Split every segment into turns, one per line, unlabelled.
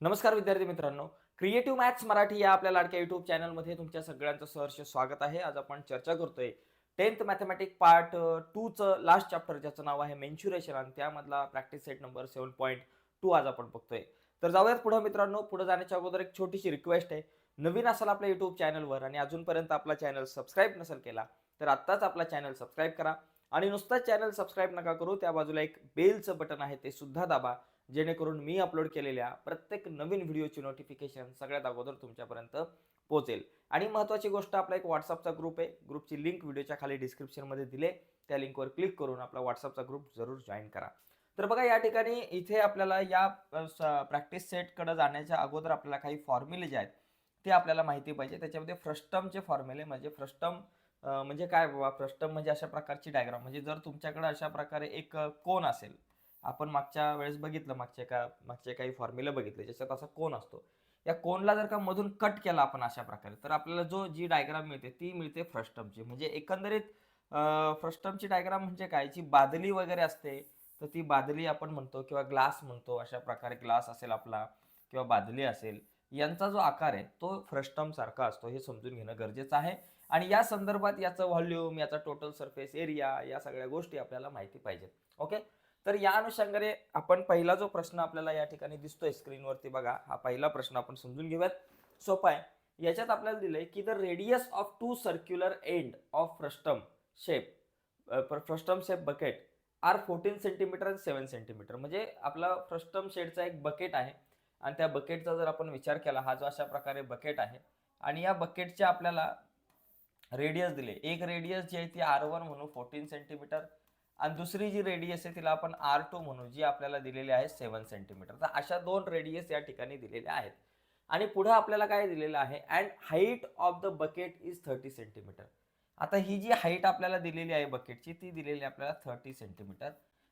नमस्कार विद्यार्थी मित्रांनो. क्रिएटिव्ह मॅथ्स मराठी या आपल्या लाडक्या युट्यूब चॅनलमध्ये तुमच्या सगळ्यांचं सहर्ष स्वागत आहे. आज आपण चर्चा करतोय टेन्थ मॅथमॅटिक पार्ट टूचं लास्ट चॅप्टर ज्याचं नाव आहे मेन्शुरेशन आणि त्यामधला practice set number seven point two आज आपण बघतोय. तर जाऊयात पुढे मित्रांनो. पुढे जाण्याच्या अगोदर एक छोटीशी रिक्वेस्ट आहे. नवीन असाल आपल्या युट्यूब चॅनलवर आणि अजूनपर्यंत आपला चॅनल सबस्क्राईब नसेल केला तर आत्ताच आपला चॅनल सबस्क्राईब करा. आणि नुसताच चॅनल सबस्क्राईब नका करू त्या बाजूला एक बेलचं बटन आहे ते सुद्धा दाबा. जेणेकरून मी अपलोड केलेल्या प्रत्येक नवीन व्हिडिओची नोटिफिकेशन सगळ्यात अगोदर तुमच्यापर्यंत पोहोचेल. आणि महत्त्वाची गोष्ट आपला एक व्हॉट्सअपचा ग्रुप आहे. ग्रुपची लिंक व्हिडिओच्या खाली डिस्क्रिप्शनमध्ये दिले. त्या लिंकवर क्लिक करून आपला व्हॉट्सअपचा ग्रुप जरूर जॉईन करा. तर बघा या ठिकाणी इथे आपल्याला या प्रॅक्टिस सेटकडे जाण्याच्या अगोदर आपल्याला काही फॉर्म्युले जे आहेत ते आपल्याला माहिती पाहिजे. त्याच्यामध्ये फ्रस्टमचे फॉर्म्युले म्हणजे फ्रस्टम म्हणजे काय बाबा? फ्रस्टम म्हणजे अशा प्रकारची डायग्राम म्हणजे जर तुमच्याकडे अशा प्रकारे एक कोन असेल आपण मागच्या वेळेस बघितलं मागच्या का मागचे काही फॉर्म्युला बघितले ज्याच्यात असा कोन असतो. या कोनला जर का मधून कट केला आपण अशा प्रकारे तर आपल्याला जो जी डायग्राम मिळते ती मिळते फ्रस्टमची म्हणजे एकंदरीत फ्रस्टमची डायग्राम म्हणजे काय? जी बादली वगैरे असते तर ती बादली आपण म्हणतो किंवा ग्लास म्हणतो अशा प्रकारे ग्लास असेल आपला किंवा बादली असेल यांचा जो आकार आहे तो फ्रस्टम सारखा असतो. हे समजून घेणं गरजेचं आहे. आणि या संदर्भात याचं व्हॉल्यूम याचा टोटल सरफेस एरिया या सगळ्या गोष्टी आपल्याला माहिती पाहिजेत. ओके तर या अनुषंगाने आपण पहिला जो प्रश्न आपल्याला या ठिकाणी दिसतोय स्क्रीनवरती बघा हा पहिला प्रश्न आपण समजून घेऊयात. सोपा आहे. याच्यात आपल्याला दिलंय की the radius of two circular end of frustum shape frustum shape bucket are fourteen centimetre आणि सेवन सेंटीमीटर म्हणजे आपला फ्रस्टम शेडचा एक बकेट आहे. आणि त्या बकेटचा जर आपण विचार केला हा जो अशा प्रकारे बकेट आहे. आणि या बकेटच्या आपल्याला रेडियस दिले एक रेडियस जी आहे ती आर वन म्हणू फोर्टीन सेंटीमीटर आणि दुसरी जी रेडियस आहे तिला आपण आर टू म्हणू जी आपल्याला दिलेली आहे सेवन सेंटीमीटर तर अशा दोन रेडियस या ठिकाणी दिलेल्या आहेत. आणि पुढं आपल्याला काय दिलेलं आहे? And height of the bucket is thirty centimetre आता ही जी हाईट आपल्याला दिलेली आहे बकेटची ती दिलेली आहे आपल्याला थर्टी सेंटीमीटर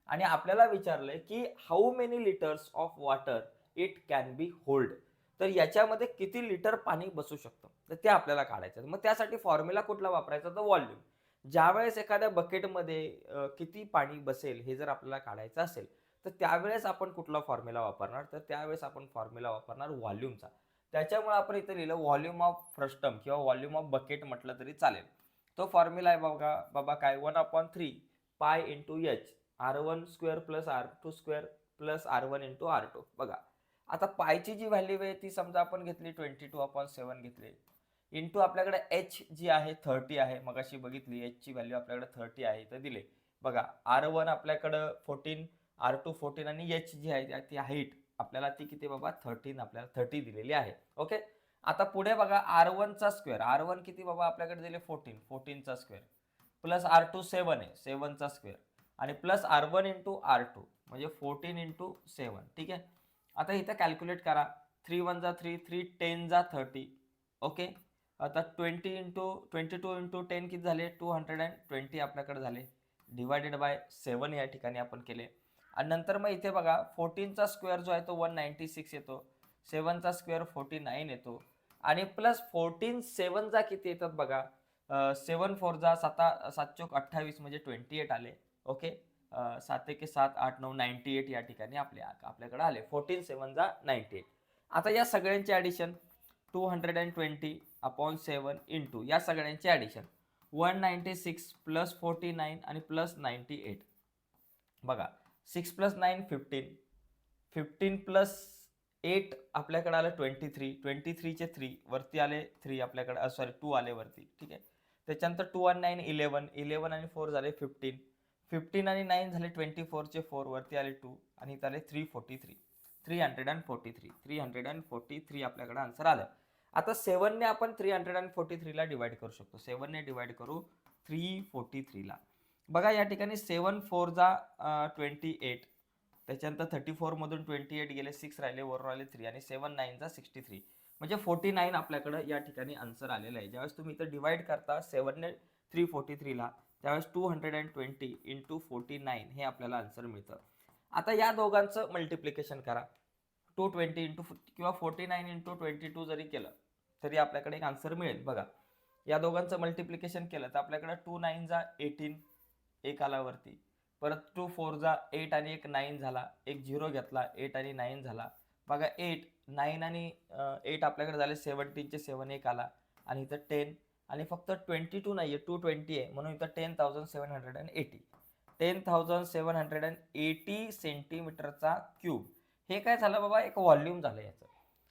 आणि आपल्याला विचारलंय की how many litres of water it can be hold तर याच्यामध्ये किती लिटर पाणी बसू शकतं? तर ते आपल्याला काढायचं आहे. मग त्यासाठी फॉर्म्युला कुठला वापरायचा? तर व्हॉल्यूम ज्यावेळेस एखाद्या बकेटमध्ये किती पाणी बसेल हे जर आपल्याला काढायचं असेल तर त्यावेळेस आपण कुठला फॉर्म्युला वापरणार? तर त्यावेळेस आपण फॉर्म्युला वापरणार व्हॉल्यूमचा त्याच्यामुळे आपण इथं लिहिलं व्हॉल्यूम ऑफ फ्रस्टम किंवा व्हॉल्यूम ऑफ बकेट म्हटलं तरी चालेल. तो फॉर्म्युला आहे बघा बाबा काय? One upon three pi into H R one square plus R two square plus R one into R two बघा. आता पायची जी व्हॅल्यू आहे ती समजा आपण घेतली ट्वेंटी टू अपॉन सेवन घेतली. इंटू आपल्याकडे एच जी आहे थर्टी आहे मग अशी बघितली एचची व्हॅल्यू आपल्याकडे थर्टी आहे तर दिले. बघा आर वन आपल्याकडं फोर्टीन आर टू फोर्टीन आणि एच जी आहे ती हाईट आपल्याला ती किती बाबा? थर्टीन आपल्याला थर्टी दिलेली आहे. ओके आता पुढे बघा आर वनचा स्क्वेअर आर वन किती बाबा आपल्याकडे दिले? Fourteen फोर्टीनचा square plus R two seven आहे सेवनचा स्क्वेअर आणि plus R one into R two म्हणजे फोर्टीन इंटू सेवन ठीक आहे? आता इथं कॅल्क्युलेट करा. थ्री वन जा थ्री थ्री टेन जा थर्टी ओके आता twenty into twenty two into ten किती झाले? टू हंड्रेड अँड ट्वेंटी आपल्याकडे झाले. डिवायडेड बाय सेवन या ठिकाणी आपण केले. आणि नंतर मग इथे बघा फोर्टीनचा स्क्वेअर जो आहे तो वन नाईन्टी सिक्स येतो. सेवनचा स्क्वेअर फोर्टी नाईन येतो. आणि प्लस फोर्टीन सेवनचा किती येतात बघा? सेवन फोरचा साता सात चौक अठ्ठावीस म्हणजे ट्वेंटी एट आले. ओके सात एके सात आठ नऊ नाईन्टी एट या ठिकाणी आपल्या आपल्याकडे आले. फोर्टीन सेवनचा नाईन्टी एट आता या सगळ्यांचे addition two hundred and twenty upon seven into या सगळ्यांचे addition one ninety six plus forty nine आणि प्लस नाईन्टी एट बघा six plus nine fifteen fifteen plus eight आपल्याकडे आलं ट्वेंटी थ्री ट्वेंटी थ्रीचे थ्री वरती आले थ्री आपल्याकडे सॉरी टू आले वरती. ठीक आहे? त्याच्यानंतर two one nine eleven eleven आणि फोर झाले फिफ्टीन फिफ्टीन आणि नाईन झाले ट्वेंटी फोरचे फोर वरती आले टू आणि इथं आले three forty three three hundred and forty three three hundred and forty three आपल्याकडे आन्सर आलं. आता सेवनने आपण थ्री हंड्रेड अँड फोर्टी थ्रीला डिवाइड करू शकतो. सेवनने डिवाइड करू थ्री फोर्टी थ्रीला बघा या ठिकाणी सेवन फोर जा ट्वेंटी एट त्याच्यानंतर थर्टी फोरमधून ट्वेंटी एट गेले सिक्स राहिले वरून आले थ्री आणि सेवन नाईनचा सिक्स्टी थ्री म्हणजे फोर्टी नाईन आपल्याकडं या ठिकाणी आन्सर आलेलं आहे. ज्यावेळेस तुम्ही इथं डिवाईड करता सेवनने थ्री फोर्टी थ्रीला त्यावेळेस two hundred and twenty into forty nine हे आपल्याला आन्सर मिळतं. आता या दोघांचं मल्टिप्लिकेशन करा. टू ट्वेंटी इंटू किंवा forty nine into twenty two जरी केलं तरी आपल्याकडे एक आन्सर मिळेल. बघा या दोघांचं मल्टिप्लिकेशन केलं तर आपल्याकडे टू नाईन जा एटीन एक आलावरती परत टू फोर जा एट आणि एक नाईन झाला एक झिरो घेतला एट आणि नाईन झाला. बघा एट नाईन आणि एट आपल्याकडे झाले सेवन्टीनचे सेवन एक आला. आणि इथं टेन आणि फक्त ट्वेंटी टू नाही आहे टू ट्वेंटी आहे. म्हणून इथं ten thousand seven hundred and eighty ten thousand seven hundred and eighty सेंटीमीटरचा cube हे काय झालं बाबा? एक व्हॉल्यूम झालं याचं.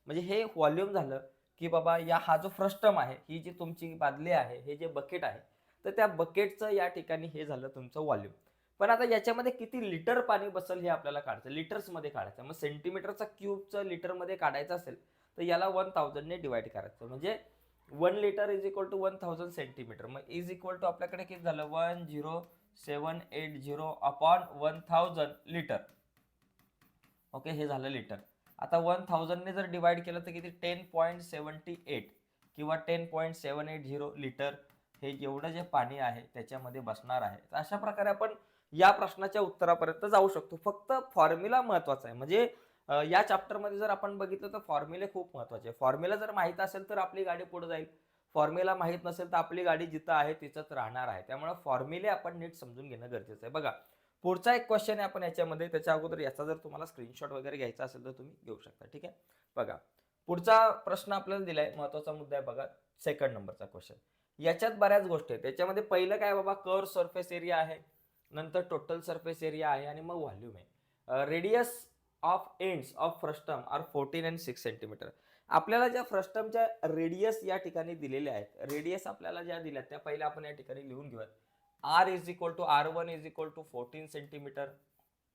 म्हणजे हे व्हॉल्यूम झालं की बाबा या हा जो फ्रस्टम आहे ही जी तुमची बादली आहे हे जे बकेट आहे तर त्या बकेटचं या ठिकाणी हे झालं तुमचं व्हॉल्यूम पण आता याच्यामध्ये किती लिटर पाणी बसेल हे आपल्याला काढायचं लिटर्समध्ये काढायचं. मग सेंटीमीटरचा क्यूबचं लिटरमध्ये काढायचं असेल तर याला वन थाउजंडने डिवाईड करायचं. म्हणजे one litre is equal to one thousand centimetre. मग इज इक्वल टू आपल्याकडे किती झालं? One zero seven eight zero upon one thousand litre. Okay हे झालं लिटर. आता वन थाउजंडने जर डिवाइड केलं तर किती? टेन पॉईंट सेवन्टी एट किंवा ten point seven eight zero litre हे एवढं जे पाणी आहे त्याच्यामध्ये बसणार आहे. तर अशा प्रकारे आपण या प्रश्नाच्या उत्तरापर्यंत जाऊ शकतो. फक्त फॉर्म्युला महत्त्वाचा आहे. म्हणजे या चॅप्टरमध्ये जर आपण बघितलं तर फॉर्म्युले खूप महत्त्वाचे आहे. फॉर्म्युला जर माहीत असेल तर आपली गाडी पुढे जाईल. फॉर्म्युला माहीत नसेल तर आपली गाडी जिथं आहे तिथंच राहणार आहे. त्यामुळे फॉर्म्युले आपण नीट समजून घेणं गरजेचं आहे. बघा पुढचा एक क्वेश्चन आहे आपण याच्यामध्ये. त्याच्या अगोदर याचा जर तुम्हाला स्क्रीनशॉट वगैरे घ्यायचा असेल तर तुम्ही घेऊ शकता. ठीक आहे? बघा. पुढचा प्रश्न आपल्याला दिलाय. महत्त्वाचा मुद्दा आहे बघा. सेकंड नंबरचा क्वेश्चन याच्यात बऱ्याच गोष्टी आहेत. त्याच्यामध्ये पहिलं काय बाबा? कर सरफेस एरिया आहे. नंतर टोटल सरफेस एरिया आहे आणि मग व्हॉल्यूम आहे. Radius of ends of frustum are fourteen and six centimetre आपल्याला ज्या फ्रस्टमच्या रेडियस या ठिकाणी दिलेल्या आहेत रेडियस आपल्याला ज्या दिल्या त्या पहिल्या आपण या ठिकाणी लिहून घेऊयात. R is equal to R one is equal to fourteen centimetre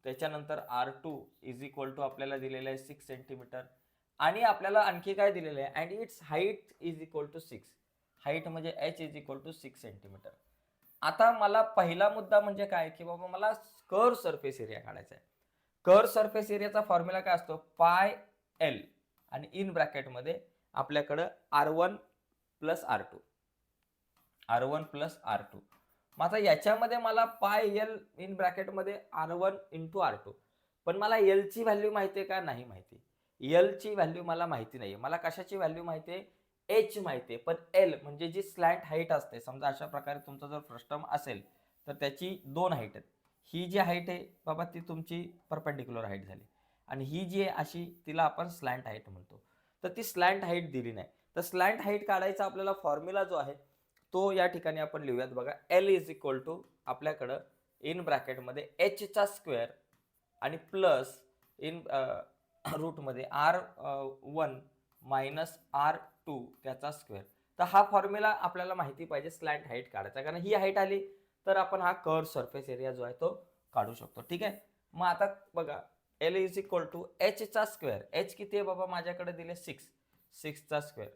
त्याच्यानंतर R two is equal to आपल्याला दिलेलं आहे सिक्स सेंटीमीटर आणि आपल्याला आणखी काय दिलेलं आहे? And it's height is equal to six height म्हणजे H is equal to six centimetre आता मला पहिला मुद्दा म्हणजे काय? की बाबा मला कर सरफेस एरिया काढायचा आहे. कर सरफेस एरियाचा फॉर्म्युला काय असतो? पाय एल आणि इन ब्रॅकेटमध्ये आपल्याकडं R one plus R two R one plus R two मग आता याच्यामध्ये मला pi L in ब्रॅकेटमध्ये R one into R two पण मला एलची व्हॅल्यू माहिती आहे का? नाही माहिती. एलची व्हॅल्यू मला माहिती नाही मला कशाची व्हॅल्यू माहिती आहे? एच माहिती आहे. पण एल म्हणजे जी स्लॅट हाईट असते समजा अशा प्रकारे तुमचा जर फ्रस्टम असेल तर त्याची दोन हाईट आहेत. ही जी हाईट आहे बाबा ती तुमची परपेंडिक्युलर हाईट झाली. आणि ही जी आहे अशी तिला आपण स्लॅन्ट हाईट म्हणतो. तर ती स्लॅन्ट हाईट दिली नाही. तर स्लॅन्ट हाईट काढायचा आपल्याला फॉर्म्युला जो आहे तो या ठिकाणी आपण लिहूयात बघा. एल इज इक्वल टू आपल्याकडं इन ब्रॅकेटमध्ये एचचा स्क्वेअर आणि plus in रूटमध्ये R one minus R two त्याचा स्क्वेअर तर हा फॉर्म्युला आपल्याला माहिती पाहिजे स्लॅन्ट हाईट काढायचा. कारण ही हाईट आली तर आपण हा कर सरफेस एरिया जो आहे तो काढू शकतो. ठीक आहे? मग आता बघा. एल इज इक्वल टू एचचा स्क्वेअर एच किती आहे बाबा? माझ्याकडे दिले six सिक्सचा square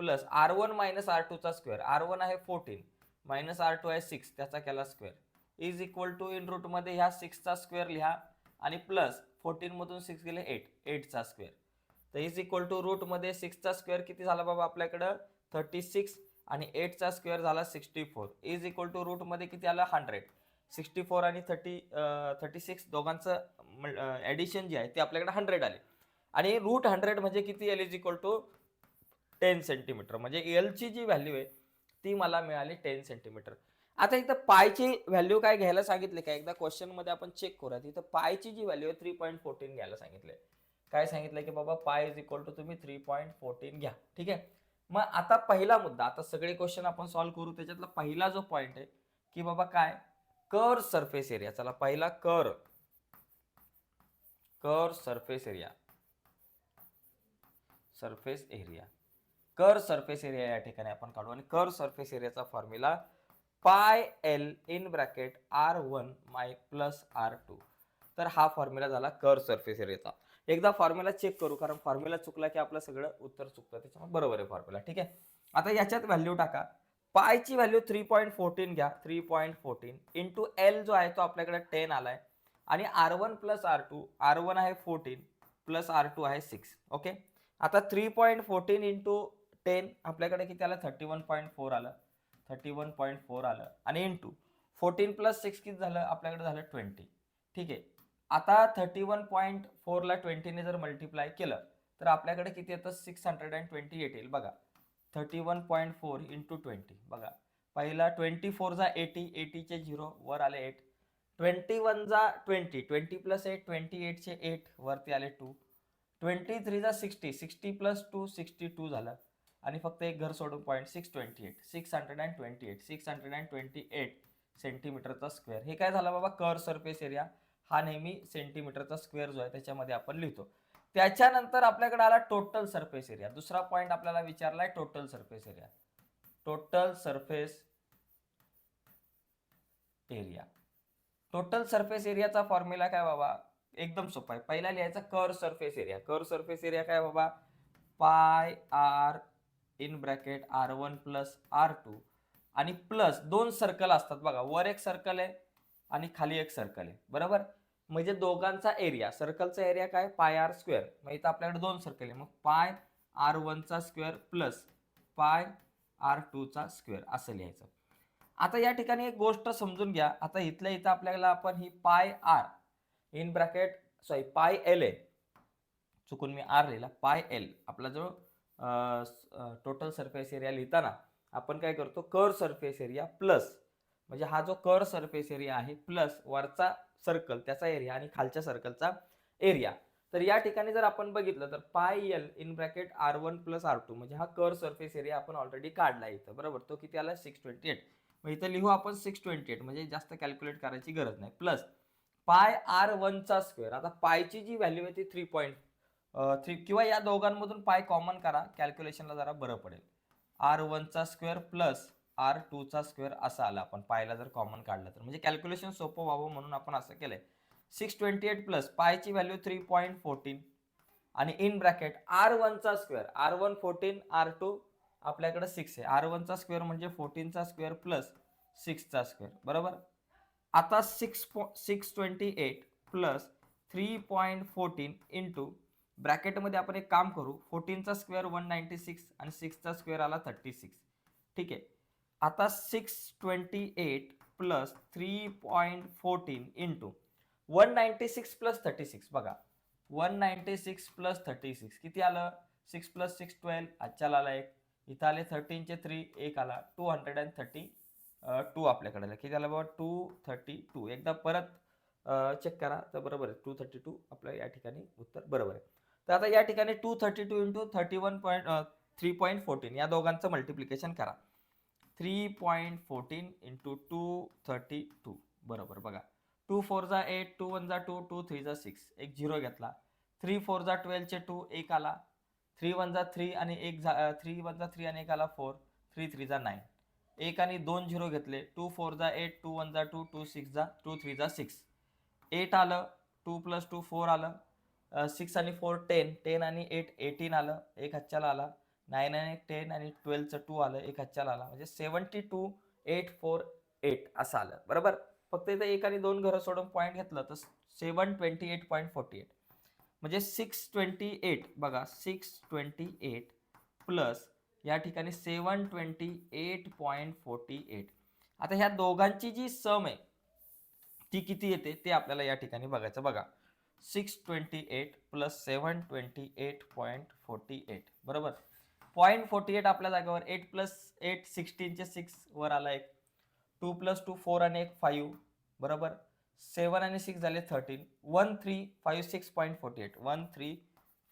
plus R one minus R टूचा square. R one आहे फोर्टीन मायनस आर टू आहे सिक्स त्याचा केला square. Is equal to in रूटमध्ये ह्या सिक्सचा स्क्वेअर लिहा आणि प्लस फोर्टीनमधून सिक्स गेले एट एटचा स्क्वेअर. तर इज इक्वल टू रूटमध्ये सिक्सचा स्क्वेअर किती झाला बाबा आपल्याकडं? थर्टी सिक्स आणि एटचा स्क्वेअर झाला sixty four. Is equal to रूटमध्ये किती आलं? हंड्रेड. सिक्स्टी फोर आणि थर्टी थर्टी सिक्स दोघांचं ॲडिशन जे आहे ते आपल्याकडे हंड्रेड आले. आणि रूट हंड्रेड म्हणजे किती? L is equal to ten centimetre म्हणजे एलची जी व्हॅल्यू आहे ती मला मिळाली टेन सेंटीमीटर आता इथं पायची व्हॅल्यू काय घ्यायला सांगितले का? एकदा क्वेश्चनमध्ये आपण चेक करूयात इथं पायची जी व्हॅल्यू आहे थ्री पॉईंट फोर्टीन घ्यायला सांगितले काय सांगितलं की बाबा पाय इज इक्वल टू तुम्ही थ्री पॉईंट फोर्टीन घ्या. ठीक आहे? मग आता पहिला मुद्दा आता सगळे क्वेश्चन आपण सॉल्व्ह करू. त्याच्यातला पहिला जो पॉईंट आहे की बाबा काय? कर सरफेस एरिया चला पहिला कर curved surface area surface area curved surface area या ठिकाणी आपण काढू. आणि curved surface एरियाचा formula pi L in bracket R one my plus R two तर हा फॉर्म्युला झाला कर सरफेस एरियाचा एकदा फॉर्म्युला चेक करू कारण फॉर्म्युला चुकला की आपलं सगळं उत्तर चुकतं त्याच्यामुळे बरोबर आहे फॉर्म्युला ठीक आहे? आता याच्यात व्हॅल्यू टाका. पायची व्हॅल्यू थ्री पॉईंट फोर्टीन घ्या. Three point fourteen into L जो आहे तो आपल्याकडे टेन आलाय. आणि R one plus R two R one आहे फोर्टीन प्लस आर टू आहे सिक्स ओके आता three point fourteen into ten आपल्याकडे किती आलं? थर्टी वन पॉईंट फोर आलं. थर्टी वन पॉईंट फोर आलं. आणि इंटू फोर्टीन प्लस सिक्स किती झालं? आपल्याकडे झालं ट्वेंटी ठीक आहे. आता थर्टी वन पॉईंट फोरला ट्वेंटीने जर मल्टिप्लाय केलं तर आपल्याकडे किती येतं? Six hundred and twenty eight येईल. बघा. Thirty one point four into twenty बघा. पहिला ट्वेंटी फोरचा एटी एटीचे झिरो वर आले eight twenty वनचा twenty twenty plus eight twenty एटचे eight वरती आले two twenty थ्रीचा sixty sixty plus two sixty two झालं. आणि फक्त एक घर सोडून point six twenty eight six hundred and twenty eight six hundred and twenty eight सेंटीमीटरचा square हे काय झालं बाबा? कर सरफेस एरिया हा नेहमी सेंटीमीटरचा स्क्वेअर जो आहे त्याच्यामध्ये आपण लिहितो. त्याच्यानंतर आपल्याकडे आला टोटल सरफेस एरिया दुसरा पॉईंट आपल्याला विचारला आहे total surface area total surface area total surface एरियाचा formula काय बाबा? एकदम सोपा आहे. पहिला लिहायचा curved surface area curved surface area काय बाबा? Pi R in bracket R one plus R two. आणि प्लस दोन सर्कल असतात बघा. वर एक सर्कल आहे आणि खाली एक सर्कल आहे. बरोबर? म्हणजे दोघांचा एरिया सर्कलचा एरिया काय? पाय आर स्क्वेअर. मग इथं आपल्याकडे दोन सर्कल आहे. मग पाय आर वनचा स्क्वेअर प्लस पाय आर टूचा स्क्वेअर. असं लिहायचं. आता या ठिकाणी एक गोष्ट समजून घ्या. आता इथल्या इथं आपल्याला आपण ही pi R in bracket sorry pi L A चुकून मी आर लिहिला. पाय एल. आपला जो टोटल सरफेस एरिया लिहिताना आपण काय करतो? कर सरफेस एरिया प्लस म्हणजे हा जो कर सरफेस एरिया आहे प्लस वरचा सर्कल त्याचा एरिया आणि खालच्या सर्कलचा एरिया तर या ठिकाणी जर आपण बघितलं तर pi L in bracket R one plus R two म्हणजे हा कर सरफेस एरिया आपण ऑलरेडी काढला इथं बरोबर? तो किती आला? सिक्स ट्वेंटी एट मग इथं लिहू आपण सिक्स ट्वेंटी एट म्हणजे जास्त कॅल्क्युलेट करायची गरज नाही. प्लस पाय आर वनचा स्क्वेअर आता पायची जी व्हॅल्यू आहे ती थ्री पॉईंट थ्री किंवा या दोघांमधून पाय कॉमन करा. कॅल्क्युलेशनला जरा बरं पडेल. आर वनचा स्क्वेअर प्लस आर टूचा स्क्वेअर असा आला. आपण पायला जर कॉमन काढलं तर. म्हणजे कॅल्क्युलेशन सोपं व्हावं म्हणून आपण असं केलं आहे सिक्स ट्वेंटी एट प्लस पायची व्हॅल्यू थ्री पॉईंट फोर्टीन आणि in bracket R वनचा square R one fourteen R two आपल्याकडे सिक्स आहे. आर वनचा स्क्वेअर म्हणजे फोर्टीनचा स्क्वेअर प्लस सिक्सचा स्क्वेअर बरोबर? आता सिक्स पॉ six twenty eight plus three point fourteen into ब्रॅकेटमध्ये आपण एक काम करू फोर्टीनचा स्क्वेअर वन नाईन्टी सिक्स आणि सिक्सचा स्क्वेअर आला थर्टी सिक्स. ठीक आहे. आता six twenty eight plus three point fourteen into one ninety six plus thirty six. बघा one ninety six plus thirty six किती आलं? सिक्स प्लस सिक्स ट्वेल्व आजच्याला आला एक. इथं आले थर्टीनचे थ्री एक आला two hundred and thirty two आपल्याकडे आला. किती आलं बाबा टू थर्टी टू. एकदा परत चेक करा. तर बरोबर आहे टू थर्टी टू आपलं या ठिकाणी उत्तर बरोबर आहे. तर आता या ठिकाणी two thirty two into thirty one point three point fourteen या दोघांचं मल्टिप्लिकेशन करा. Three point fourteen into two thirty two बरोबर बघा. टू फोर जा एट टू वन जा टू टू थ्री जा सिक्स एक झिरो घेतला. थ्री फोर जा ट्वेल्वचे टू एक आला. थ्री वन जा थ्री आणि एक जा थ्री वन जा थ्री आणि एक आला फोर थ्री थ्री जा नाईन एक आणि दोन झिरो घेतले. टू फोर जा एट टू वन जा टू टू सिक्स जा टू थ्री जा सिक्स एट आलं. टू प्लस टू फोर आलं. सिक्स आणि फोर टेन टेन आणि एट एटीन आलं एक हच्च्याला आला. नाईन आणि टेन आणि ट्वेल्वचं टू आलं एक हच्च्याला आला. म्हणजे seventy two eight four eight असं आलं. बरोबर? फक्त इथं एक आणि दोन घरं सोडून पॉईंट घेतलं तर seven twenty eight point forty eight म्हणजे सिक्स ट्वेंटी एट बघा सिक्स ट्वेंटी एट प्लस या ठिकाणी seven twenty eight point forty eight आता ह्या दोघांची जी सम आहे ती किती येते? ते आपल्याला या ठिकाणी बघायचं. बघा six twenty eight plus seven twenty eight point forty eight. बरोबर? पॉईंट फोर्टी एट आपल्या जागेवर एट प्लस एट सिक्स्टीनचे सिक्स वर आला एक. टू प्लस टू फोर आणि एक फाईव्ह. बरोबर? सेवन आणि सिक्स झाले thirteen. One three five six point forty eight. One three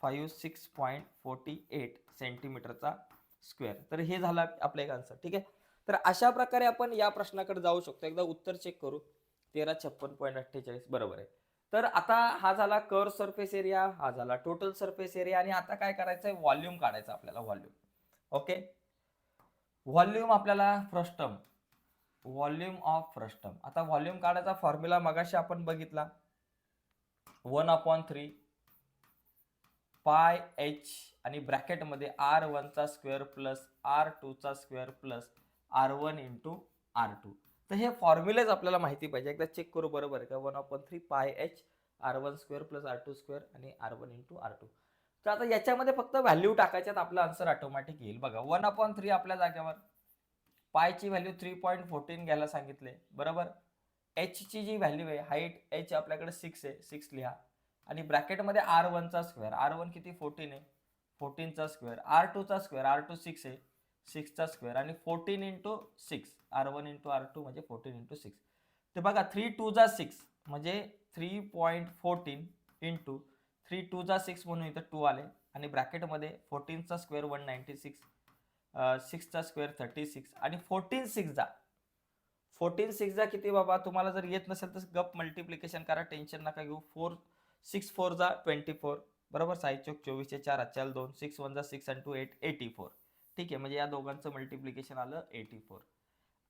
five six point forty eight सेंटीमीटरचा square. तर हे झालं आपलं एक आन्सर ठीक आहे? तर अशा प्रकारे आपण या प्रश्नाकडे जाऊ शकतो. एकदा उत्तर चेक करू. तेरा छप्पन पॉईंट अठ्ठेचाळीस. बरोबर आहे. तर आता हा झाला कर सरफेस एरिया हा झाला टोटल सरफेस एरिया आणि आता काय करायचं आहे व्हॉल्यूम काढायचं आपल्याला व्हॉल्यूम ओके व्हॉल्यूम आपल्याला फ्रस्टम व्हॉल्यूम ऑफ फ्रस्टम आता व्हॉल्यूम काढायचा फॉर्म्युला मगाशी आपण बघितला. One upon three pi H आणि ब्रॅकेटमध्ये आर वनचा square plus R टूचा square plus R one into R two तर हे फॉर्म्युलेच आपल्याला माहिती पाहिजे. एकदा चेक करू बरोबर आहे का? One upon three pi H R one square plus R two square आणि R one into R two तर आता याच्यामध्ये फक्त व्हॅल्यू टाकायच्यात आपला आन्सर ऑटोमॅटिक येईल. बघा वन अपॉन थ्री आपल्या जागेवर. पायची व्हॅल्यू थ्री पॉईंट फोर्टीन घ्यायला सांगितले. बरोबर? एचची जी व्हॅल्यू आहे हाईट एच आपल्याकडे सिक्स आहे. सिक्स लिहा. आणि ब्रॅकेटमध्ये आर वनचा स्क्वेअर आर वन किती? फोर्टीन आहे. फोर्टीनचा स्क्वेअर आर टूचा स्क्वेअर आर टू सिक्स आहे. सिक्सचा स्क्वेअर आणि fourteen into six R one into R two म्हणजे फोर्टीन इंटू सिक्स. ते बघा थ्री टू जा सिक्स म्हणजे three point fourteen into three टूचा जा सिक्स म्हणून इथं टू आले. आणि ब्रॅकेटमध्ये फोर्टीनचा स्क्वेअर वन नाईन्टी सिक्स सिक्सचा स्क्वेअर थर्टी सिक्स आणि फोर्टीन सिक्सचा फोर्टीन सिक्सचा किती बाबा? तुम्हाला जर येत नसेल तर गप मल्टिप्लिकेशन करा टेन्शन नका घेऊ. फोर सिक्स फोरचा ट्वेंटी फोर बरोबर? साई चौक चोवीसचे चार अचाल दोन. सिक्स वन जा six and two eight eighty four ठीक आहे म्हणजे या दोघांचं मल्टिप्लिकेशन आलं एटी फोर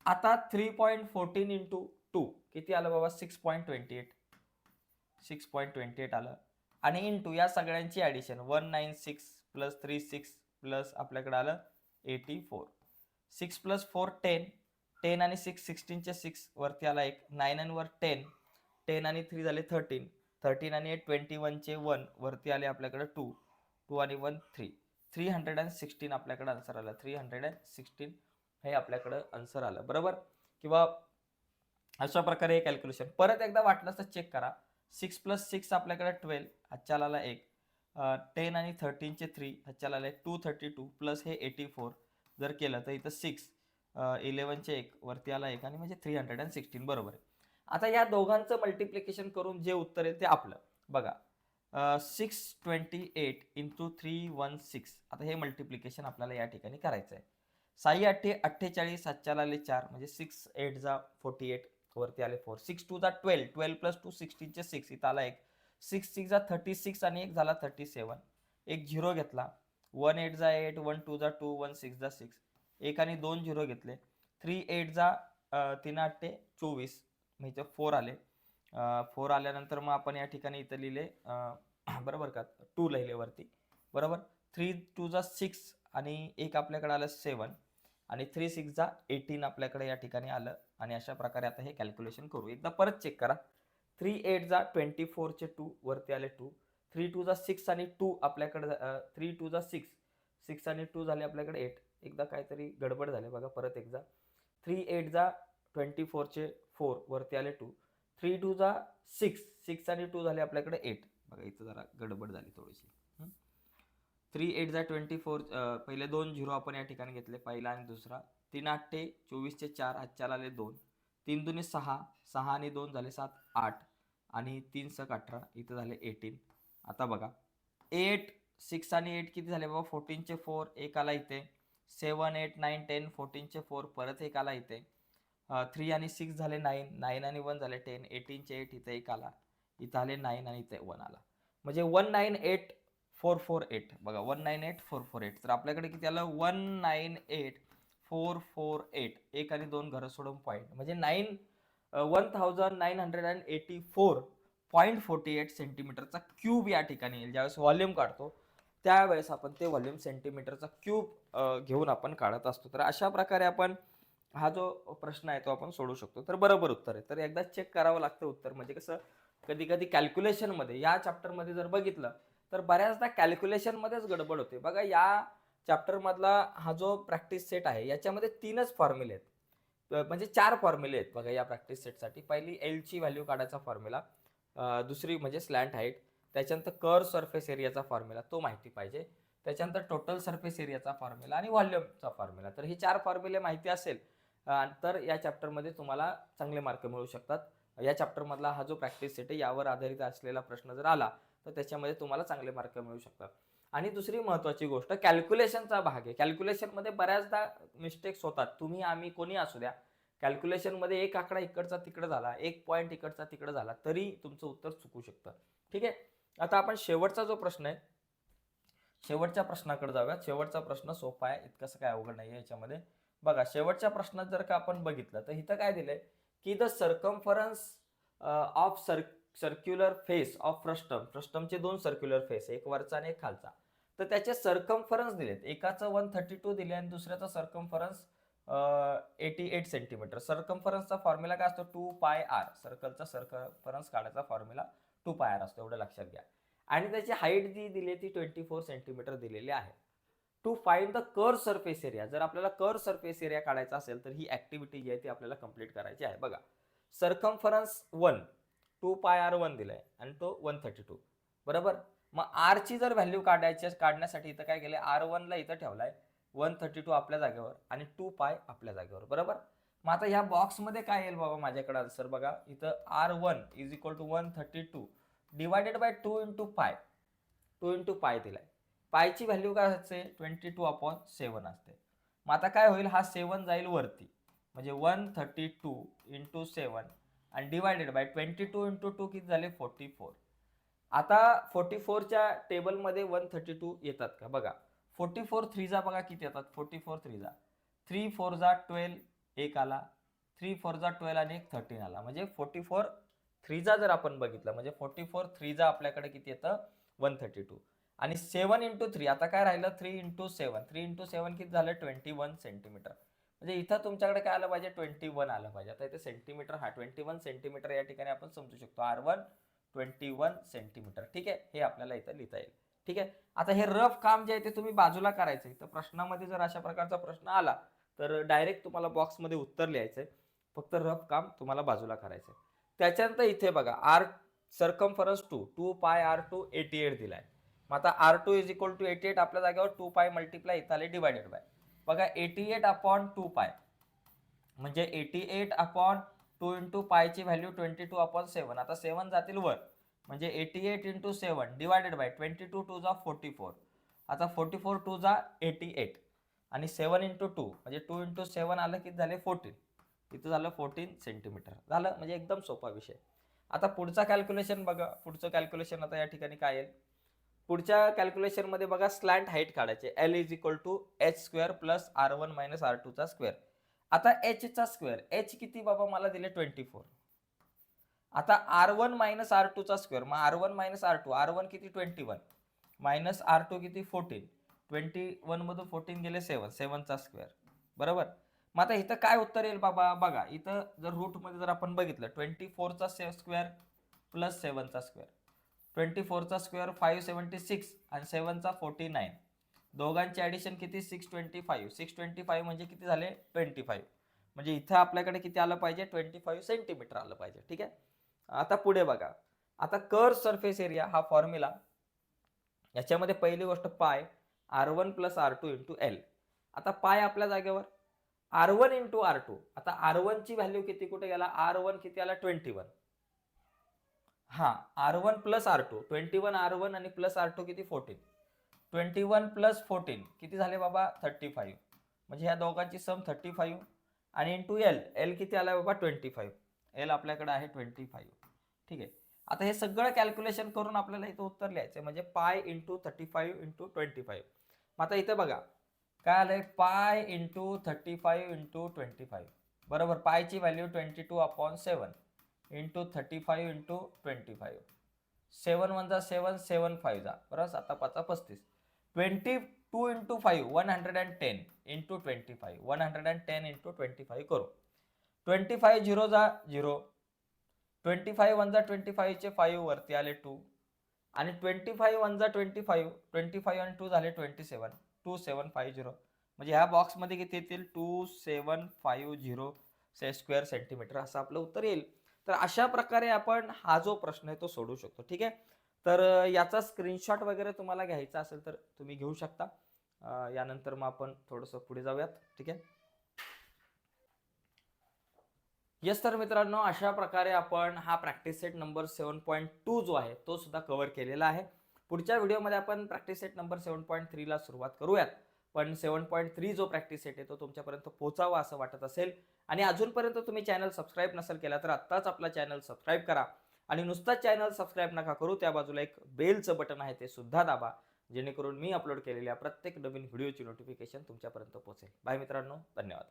आता three point fourteen into two किती आलं बाबा? Six point twenty eight six point twenty eight आलं. आणि इंटू या सगळ्यांची addition one nine six plus three six plus आपल्याकडे आलं eighty four six plus four ten ten आणि सिक्स सिक्स्टीनचे सिक्स वरती आला एक. नाईन आणि वर टेन टेन आणि थ्री झाले थर्टीन थर्टीन आणि एट ट्वेंटी वनचे वन वरती आले आपल्याकडे टू टू आणि one three three hundred and sixteen आपल्याकडे आन्सर आलं. थ्री हंड्रेड अँड सिक्स्टीन हे आपल्याकडं आन्सर आलं. बरोबर? किंवा अशा प्रकारे हे कॅल्क्युलेशन परत एकदा वाटलं तर चेक करा. सिक्स प्लस सिक्स आपल्याकडे ट्वेल्व हातच्याला आला एक. टेन आणि थर्टीनचे थ्री हातच्याला आले टू थर्टी टू प्लस हे एटी फोर जर केलं तर इथं सिक्स इलेवनचे एक. वरती आला एक आणि म्हणजे थ्री हंड्रेड अँड सिक्स्टीन बरोबर आहे. आता या दोघांचं मल्टिप्लिकेशन करून जे उत्तर येईल ते आपलं. बघा. Six twenty eight into three one six आता हे मल्टिप्लिकेशन आपल्याला या ठिकाणी करायचं आहे. साई अठ्ठे अठ्ठेचाळीस सातच्याला आले चार म्हणजे सिक्स एट जा फोर्टी एट वरती आले फोर सिक्स टू जा ट्वेल्व ट्वेल्व प्लस टू सिक्स्टीनचे सिक्स इथं आला एक. सिक्स सिक्स जा थर्टी सिक्स आणि एक झाला थर्टी सेवन एक झिरो घेतला. वन एट जा एट वन टू जा टू वन सिक्स जा सिक्स एक आणि दोन झिरो घेतले. थ्री एट जा तीन अठ्ठे चोवीस. म्हणजे फोर आले. फोर आल्यानंतर मग आपण या ठिकाणी इथं लिहिले बरोबर का? टू लिहिले वरती. बरोबर? थ्री टू जा सिक्स आणि एक आपल्याकडे आलं सेवन आणि थ्री सिक्स जा एटीन आपल्याकडे या ठिकाणी आलं आणि अशा प्रकारे आता हे कॅल्क्युलेशन करू एकदा परत चेक करा. थ्री एट जा ट्वेंटी फोरचे टू वरती आले टू. थ्री टू जा सिक्स आणि टू आपल्याकडे थ्री टू जा सिक्स. सिक्स आणि टू झाले आपल्याकडे एट. एकदा काहीतरी गडबड झाले बघा परत एकदा. थ्री एट जा ट्वेंटी फोरचे फोर वरती आले टू. थ्री टू जा सिक्स सिक्स आणि टू झाले आपल्याकडे एट. बघा इथं जरा गडबड झाली थोडीशी. थ्री एट जा ट्वेंटी फोर पहिले दोन झिरो आपण या ठिकाणी घेतले पहिला आणि दुसरा. तीन आठे चोवीसचे चार आजच्याला आले दोन. तीन दुने सहा सहा आणि दोन झाले सात आठ. आणि तीन सक अठरा इथं झाले एटीन. आता बघा एट सिक्स आणि एट किती झाले बाबा? फोर्टीनचे फोर एक आला इथे. सेवन एट नाईन टेन फोर्टीनचे फोर परत एक आला इथे. थ्री आणि सिक्स झाले नाईन नाईन आणि वन झाले टेन एटीनचे एट इथे एक आला. इथं आले नाईन आणि इथे वन आला. म्हणजे one nine eight four four eight बघा one nine eight four four eight तर आपल्याकडे किती आलं? One nine eight four four eight एक आणि दोन घरं सोडून पॉईंट म्हणजे nine one thousand nine hundred and eighty four point forty eight सेंटीमीटरचा cube या ठिकाणी येईल. ज्यावेळेस व्हॉल्यूम काढतो त्यावेळेस आपण ते व्हॉल्यूम सेंटीमीटरचा क्यूब घेऊन आपण काढत असतो. तर अशा प्रकारे आपण हा जो प्रश्न आहे तो आपण सोडू शकतो. तर बरोबर उत्तर आहे. तर एकदा चेक करावं लागतं उत्तर. म्हणजे कसं कधी कधी कॅल्क्युलेशनमध्ये या चॅप्टरमध्ये जर बघितलं तर बऱ्याचदा कॅल्क्युलेशनमध्येच गडबड होते. बघा या चॅप्टरमधला हा जो प्रॅक्टिस सेट आहे याच्यामध्ये तीनच फॉर्म्युले आहेत. म्हणजे चार फॉर्म्युले आहेत बघा या प्रॅक्टिस सेटसाठी पहिली एलची व्हॅल्यू काढायचा फॉर्म्युला दुसरी म्हणजे स्लॅन्ट हाईट त्याच्यानंतर कर सरफेस एरियाचा फॉर्म्युला तो माहिती पाहिजे. त्याच्यानंतर टोटल सरफेस एरियाचा फॉर्म्युला आणि व्हॉल्यूमचा फॉर्म्युला तर हे चार फॉर्म्युले माहिती असेल तर या चॅप्टरमध्ये तुम्हाला चांगले मार्क मिळू शकतात. या चॅप्टरमधला हा जो प्रॅक्टिस सेट आहे यावर आधारित असलेला प्रश्न जर आला तर त्याच्यामध्ये तुम्हाला चांगले मार्क मिळू शकतात. आणि दुसरी महत्त्वाची गोष्ट कॅल्क्युलेशनचा भाग आहे. कॅल्क्युलेशनमध्ये बऱ्याचदा मिस्टेक्स होतात. तुम्ही आम्ही कोणी असू द्या. कॅल्क्युलेशनमध्ये एक आकडा इकडचा तिकडं झाला एक पॉईंट इकडचा तिकडं झाला तरी तुमचं उत्तर चुकू शकतं. ठीक आहे? आता आपण शेवटचा जो प्रश्न आहे शेवटच्या प्रश्नाकडे जाऊयात. शेवटचा प्रश्न सोपा आहे. इतकंसं काय अवघड नाही आहे याच्यामध्ये. बघा शेवटच्या प्रश्नात जर का आपण बघितलं तर इथं काय दिलंय की the circumference of sir circular face of frustum फ्रस्टमचे दोन सर्क्युलर फेस एक वरचा आणि एक खालचा. तर त्याचे सर्कम्फरन्स दिलेत. एकाचं वन थर्टी टू दिले आणि दुसऱ्याचं सर्कम्फरन्स एटी एट सेंटीमीटर सर्कम्फरन्सचा फॉर्म्युला काय असतो? टू पाय आर सर्कलचा सर्कम्फरन्स काढायचा फॉर्म्युला टू पाय आर असतो. एवढं लक्षात घ्या. आणि त्याची हाईट जी दिली ती ट्वेंटी फोर सेंटीमीटर दिलेली आहे. टू फाईंड द कर सरफेस एरिया जर आपल्याला कर सरफेस एरिया काढायचा असेल तर ही ऍक्टिव्हिटी जी आहे ती आपल्याला कंप्लीट करायची आहे. बघा circumference one two pi R one दिलाय आणि तो वन थर्टी टू बरोबर? मग आरची जर व्हॅल्यू काढायची काढण्यासाठी इथं काय केलंय? आर वनला इथं ठेवलाय. वन थर्टी टू आपल्या जागेवर आणि टू पाय आपल्या जागेवर. बरोबर? मग आता ह्या बॉक्समध्ये काय येईल बाबा माझ्याकडे आन्सर बघा इथं R one is equal to one thirty two divided by two into pi two into pi दिलाय. पायची व्हॅल्यू काय असते? ट्वेंटी टू अपॉन सेवन असते. मग आता काय होईल? हा सेवन जाईल वरती. म्हणजे one thirty two into seven आणि divided by twenty two into two किती झाले? फोर्टी फोर आता फोर्टी फोरच्या टेबलमध्ये वन थर्टी टू येतात का? बघा. फोर्टी फोर थ्रीजा बघा किती येतात? फोर्टी फोर थ्रीजा थ्री फोरजा ट्वेल्व एक आला. थ्री फोरजा ट्वेल्व आणि एक थर्टीन आला. म्हणजे फोर्टी फोर थ्रीजा जर आपण बघितलं म्हणजे फोर्टी फोर थ्रीजा आपल्याकडे किती येतं? वन थर्टी टू आणि सेवन इंटू थ्री आता काय राहिलं? Three into seven three into seven किती झालं? ट्वेंटी वन सेंटीमीटर म्हणजे इथं तुमच्याकडे काय आलं पाहिजे? ट्वेंटी वन आलं पाहिजे. आता इथे सेंटीमीटर हा ट्वेंटी वन सेंटीमीटर या ठिकाणी आपण समजू शकतो. R one twenty one centimetre ठीक आहे? हे आपल्याला इथं लिहिता येईल. ठीक आहे? आता हे रफ काम जे आहे ते तुम्ही बाजूला करायचं तर प्रश्नामध्ये जर अशा प्रकारचा प्रश्न आला तर डायरेक्ट तुम्हाला बॉक्समध्ये उत्तर लिहायचं आहे फक्त रफ काम तुम्हाला बाजूला करायचं आहे त्याच्यानंतर इथे बघा R circumference two two pi R two eighty eight दिला आहे मग आता R two is equal to eighty eight आपल्या जागेवर टू पाय मल्टिप्लाय इथं आले डिवायडेड बाय बघा eighty eight upon two pi म्हणजे eighty eight upon two into पायची value twenty two upon seven आता सेवन जातील वर. म्हणजे eighty eight into seven divided by twenty two two जा फोर्टी फोर आता फोर्टी फोर टू जा eighty eight आणि seven into two म्हणजे टू इंटू सेवन आलं की झाले? फोर्टीन इथं झालं फोर्टीन सेंटीमीटर झालं? म्हणजे एकदम सोपा विषय. आता पुढचा कॅल्क्युलेशन बघा. पुढचं कॅल्क्युलेशन आता या ठिकाणी काय येईल? पुढच्या कॅल्क्युलेशनमध्ये बघा स्लॅन्ट हाईट काढायचे. L is equal to H square plus R one minus R टूचा square आता एचचा स्क्वेअर एच किती बाबा मला दिले? ट्वेंटी फोर आता आर वन मायनस आर टूचा स्क्वेअर मग R one minus R two R one किती? Twenty one minus R two किती? फोर्टीन ट्वेंटी वनमधून फोर्टीन गेले सेवन सेवनचा स्क्वेअर बरोबर? मग आता इथं काय उत्तर येईल बाबा? बघा इथं जर रूटमध्ये जर आपण बघितलं ट्वेंटी फोरचा से स्क्वेअर प्लस सेवनचा स्क्वेअर ट्वेंटी फोरचा स्क्वेअर फाईव्ह सेवन्टी सिक्स आणि सेवनचा फोर्टी नाईन. दोघांची ॲडिशन किती? Six twenty five. Six twenty five म्हणजे किती झाले? Twenty five. म्हणजे इथं आपल्याकडे किती आलं पाहिजे? ट्वेंटी फाईव्ह सेंटीमीटर आलं पाहिजे. ठीक आहे? आता पुढे बघा. आता कर सरफेस एरिया हा फॉर्म्युला याच्यामध्ये पहिली गोष्ट pi R one plus R two into L आता पाय आपल्या जागेवर. R one into R two आता आर वनची व्हॅल्यू किती? कुठे गेला? आर वन किती आला? ट्वेंटी वन हां R one plus R two twenty one R one आणि प्लस आर टू किती? Fourteen twenty one plus fourteen किती झाले बाबा? थर्टी फाईव्ह म्हणजे ह्या दोघांची सम थर्टी फाईव्ह आणि इंटू एल एल किती आला बाबा? ट्वेंटी फाईव्ह एल आपल्याकडे आहे ट्वेंटी फाईव्ह ठीक आहे? आता हे सगळं कॅल्क्युलेशन करून आपल्याला इथं उत्तर लिहायचं म्हणजे pi into thirty five into twenty five मग आता इथं बघा. काय आलंय? Pi into thirty five into twenty five बरोबर? पायची value twenty two upon seven into thirty five into twenty five seven one जा सेवन सेवन फाईव्ह जा. बरोबर साता पाचा पस्तीस. Twenty two into five one hundred and ten into twenty five one hundred and ten into twenty five करू. Twenty five zero जा zero twenty five one जा twenty फाईव्हचे फाईव्ह वरती आले टू आणि ट्वेंटी फाईव्ह वन जा twenty five twenty five आणि two झाले twenty seven two seven five zero म्हणजे ह्या बॉक्समध्ये किती येतील? टू सेवन फाईव्ह झिरो से स्क्वेअर सेंटीमीटर असं आपलं उत्तर येईल. तर अशा प्रकारे आपण हा जो प्रश्न आहे तो सोडू शकतो. ठीक आहे? तर याचा स्क्रीनशॉट वगैरे तुम्हाला घ्यायचा असेल तर तुम्ही घेऊ शकता. यानंतर मग आपण थोडंसं पुढे जाऊयात. ठीक आहे? येस तर मित्रांनो अशा प्रकारे आपण हा practice set number seven point two जो आहे तो सुद्धा कव्हर केलेला आहे. पुढच्या व्हिडिओमध्ये आपण practice set number seven point थ्रीला सुरुवात करूयात. पण सेवन पॉईंट थ्री जो प्रॅक्टिस सेट आहे तो तुमच्यापर्यंत पोचावा असं वाटत असेल. आणि अजूनपर्यंत तुम्ही चॅनल सबस्क्राईब नसेल केला तर आत्ताच आपला चॅनल सबस्क्राईब करा. आणि नुसताच चॅनल सबस्क्राईब नका करू त्या बाजूला एक बेलचं बटन आहे ते सुद्धा दाबा जेणेकरून मी अपलोड केलेल्या प्रत्येक नवीन व्हिडिओची नोटिफिकेशन तुमच्यापर्यंत पोहोचेल. बाय मित्रांनो धन्यवाद.